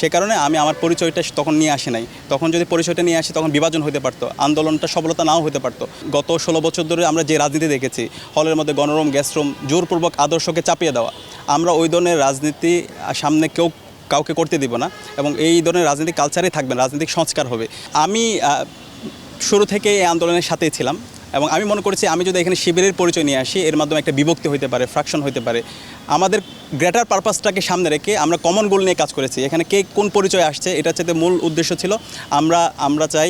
সে কারণে আমি আমার পরিচয়টা তখন নিয়ে আসি নাই। তখন যদি পরিচয়টা নিয়ে আসি, তখন বিভাজন হতে পারতো, আন্দোলনটা সফলতা নাও হতে পারতো। গত ষোলো বছর ধরে আমরা যে রাজনীতি দেখেছি, হলের মধ্যে গণরম গ্যাসরুম জোরপূর্বক আদর্শকে চাপিয়ে দেওয়া, আমরা ওই ধরনের রাজনীতি সামনে কেউ কাউকে করতে দিব না এবং এই ধরনের রাজনৈতিক কালচারেই থাকবেন রাজনৈতিক সংস্কার হবে। আমি শুরু থেকে এই আন্দোলনের সাথেই ছিলাম। এবং আমি মনে করছি আমি যদি এখানে শিবিরের পরিচয় নিয়ে আসি, এর মাধ্যমে একটা বিভক্তি হতে পারে ফ্র্যাকশন হতে পারে। আমাদের গ্রেটার পারপাসটাকে সামনে রেখে আমরা কমন গোল নিয়ে কাজ করেছি। এখানে কে কোন পরিচয় আসছে এটা হচ্ছে মূল উদ্দেশ্য ছিল আমরা আমরা চাই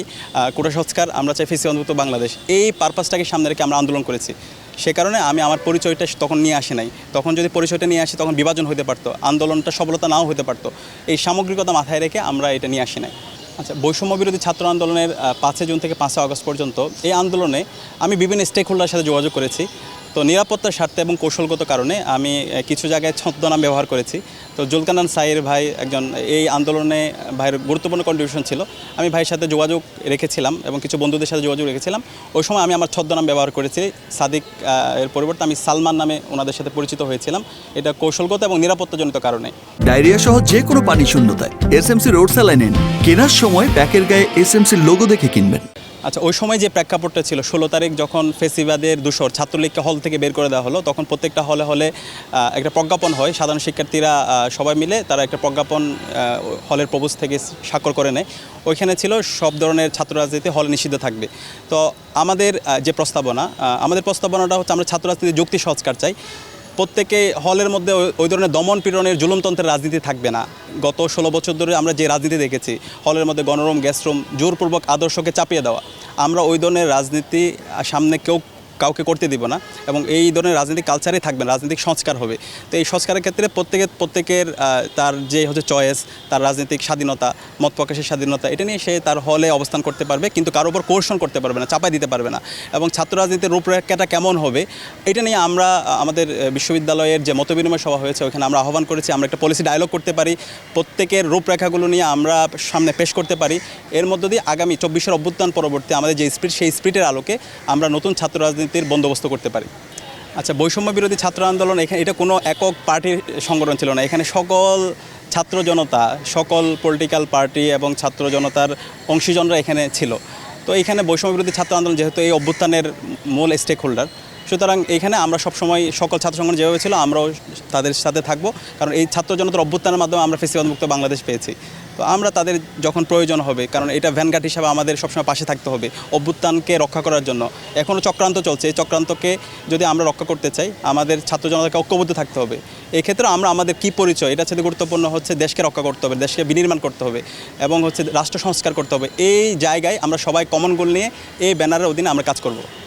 কোটা সংস্কার, আমরা চাই ফিসি অন্তর্ভুক্ত বাংলাদেশ। এই পারপাসটাকে সামনে রেখে আমরা আন্দোলন করেছি। সে কারণে আমি আমার পরিচয়টা তখন নিয়ে আসি নাই। তখন যদি পরিচয়টা নিয়ে আসি, তখন বিভাজন হতে পারতো, আন্দোলনটা সফলতা নাও হতে পারতো। এই সামগ্রিকতা মাথায় রেখে আমরা এটা নিয়ে আসি নাই। আচ্ছা বৈষম্য বিরোধী ছাত্র আন্দোলনের পাঁচই জুন থেকে পাঁচই আগস্ট পর্যন্ত এই আন্দোলনে আমি বিভিন্ন স্টেক হোল্ডারের সাথে যোগাযোগ করেছি। তো নিরাপত্তার স্বার্থে এবং কৌশলগত কারণে আমি কিছু জায়গায় ছদ্মনাম ব্যবহার করেছি। তো জুলকানান সাইর ভাই একজন এই আন্দোলনে ভাইয়ের গুরুত্বপূর্ণ কন্ট্রিবিউশন ছিল। আমি ভাইয়ের সাথে যোগাযোগ রেখেছিলাম এবং কিছু বন্ধুদের সাথে যোগাযোগ রেখেছিলাম। ওই সময় আমি আমার ছদ্মনাম ব্যবহার করেছি সাদিক এর পরিবর্তে আমি সালমান নামে ওনাদের সাথে পরিচিত হয়েছিলাম। এটা কৌশলগত এবং নিরাপত্তাজনিত কারণে। ডায়রিয়া সহ যে কোনো পানি শূন্যতায় এস এসএমসি রোড স্যালাইন কেনার সময় প্যাকের গায়ে এস এসএমসির লোগো দেখে কিনবেন। আচ্ছা ওই সময় যে প্রেক্ষাপটটা ছিল, ষোলো তারিখ যখন ফেসিবাদের দূষর ছাত্রলীগকে হল থেকে বের করে দেওয়া হলো, তখন প্রত্যেকটা হলে হলে একটা প্রজ্ঞাপন হয়। সাধারণ শিক্ষার্থীরা সবাই মিলে তারা একটা প্রজ্ঞাপন হলের প্রবোজ থেকে স্বাক্ষর করে নেয়। ওইখানে ছিল সব ধরনের ছাত্র রাজনীতি হলে নিষিদ্ধ থাকবে। তো আমাদের যে প্রস্তাবনা আমাদের প্রস্তাবনাটা হচ্ছে আমরা ছাত্র রাজনীতি যুক্তি সংস্কার চাই। প্রত্যেকে হলের মধ্যে ওই- ধরনের দমন পীড়নের জুলুমতন্ত্রের রাজনীতি থাকবে না। গত ষোলো বছর ধরে আমরা যে রাজনীতি দেখেছি, হলের মধ্যে গণরম গ্যাসরুম জোরপূর্বক আদর্শকে চাপিয়ে দেওয়া, আমরা ওই ধরনের রাজনীতি সামনে কেউ কাউকে করতে দিব না এবং এই ধরনের রাজনৈতিক কালচারেই থাকবেন রাজনৈতিক সংস্কার হবে। তো এই সংস্কারের ক্ষেত্রে প্রত্যেকের প্রত্যেকের তার যে হচ্ছে চয়েস তার রাজনৈতিক স্বাধীনতা, মত প্রকাশের স্বাধীনতা, এটা নিয়ে সে তার হলে অবস্থান করতে পারবে, কিন্তু কারোর উপর কোর্শন করতে পারবে না, চাপাই দিতে পারবে না। এবং ছাত্র রাজনীতির রূপরেখাটা কেমন হবে, এটা নিয়ে আমরা, আমাদের বিশ্ববিদ্যালয়ের যে মতবিনিময় সভা হয়েছে ওখানে আমরা আহ্বান করেছি, আমরা একটা পলিসি ডায়লগ করতে পারি। প্রত্যেকের রূপরেখাগুলো নিয়ে আমরা সামনে পেশ করতে পারি। এর মধ্য দিয়ে আগামী চব্বিশের অভ্যুত্থান পরবর্তী আমাদের যে স্পিড সেই স্পিডের আলোকে আমরা নতুন ছাত্র রাজনীতির বন্দোবস্ত করতে পারি। আচ্ছা বৈষম্য বিরোধী ছাত্র আন্দোলন এখানে, এটা কোনো একক পার্টির সংগঠন ছিল না। এখানে সকল ছাত্র জনতা, সকল পলিটিক্যাল পার্টি এবং ছাত্র জনতার অংশীজনরা এখানে ছিল। তো এখানে বৈষম্য বিরোধী ছাত্র আন্দোলন যেহেতু এই অভ্যুত্থানের মূল স্টেক হোল্ডার সুতরাং এখানে আমরা সবসময় সকল ছাত্র সংগঠন যেভাবে ছিল, আমরাও তাদের সাথে থাকব। কারণ এই ছাত্র জনতার অভ্যুত্থানের মাধ্যমে আমরা ফেসিবাদ মুক্ত বাংলাদেশ পেয়েছি। তো আমরা তাদের যখন প্রয়োজন হবে, কারণ এটা ভ্যানগার্ড হিসাবে আমাদের সবসময় পাশে থাকতে হবে অভ্যুত্থানকে রক্ষা করার জন্য। এখনও চক্রান্ত চলছে, এই চক্রান্তকে যদি আমরা রক্ষা করতে চাই, আমাদের ছাত্র জনতাকে ঐক্যবদ্ধ থাকতে হবে। এক্ষেত্রে আমরা আমাদের কি পরিচয় এটা সাথে গুরুত্বপূর্ণ হচ্ছে দেশকে রক্ষা করতে হবে, দেশকে বিনির্মাণ করতে হবে এবং হচ্ছে রাষ্ট্র সংস্কার করতে হবে। এই জায়গায় আমরা সবাই কমন গোল নিয়ে এই ব্যানারের অধীনে আমরা কাজ করব।